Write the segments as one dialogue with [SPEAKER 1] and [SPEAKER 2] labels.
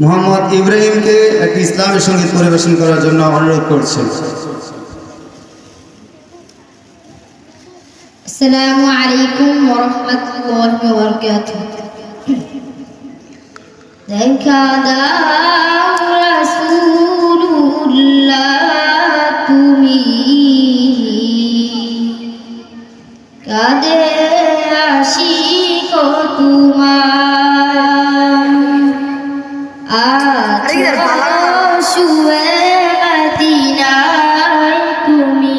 [SPEAKER 1] মোহাম্মদ ইব্রাহিমকে একটি ইসলামী সংগীত পরিবেশন করার জন্য অনুরোধ করছেন
[SPEAKER 2] আসসালামু আলাইকুম ওরহমতুল্লাহি তুমি। কাদে শুয়ে মদিনায় তুমি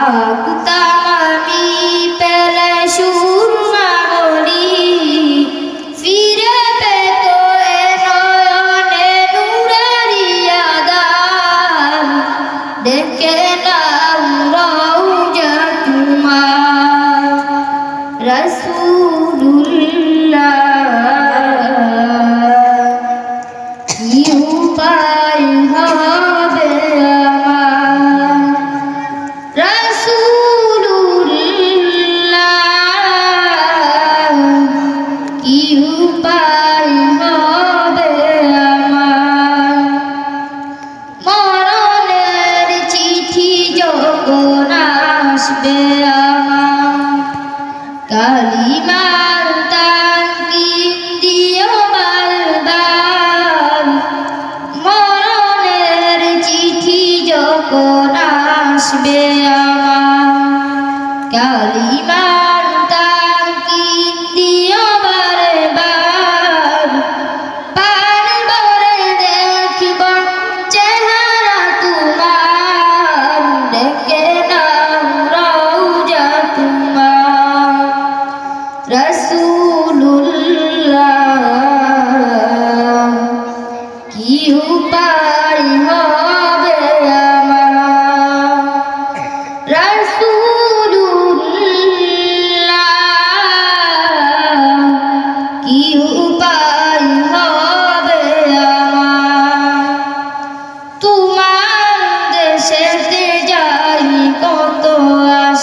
[SPEAKER 2] মাগতামি পেরে সুরমা বড়ি ফিরে পেত এ নয়নে নুরারি আদাম দেখে নাও যখন আসবে আমার? কালিমার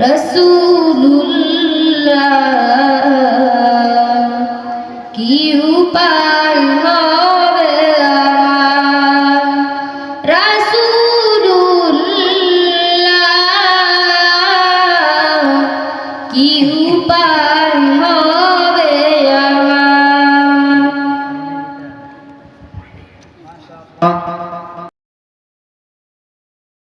[SPEAKER 2] Rasul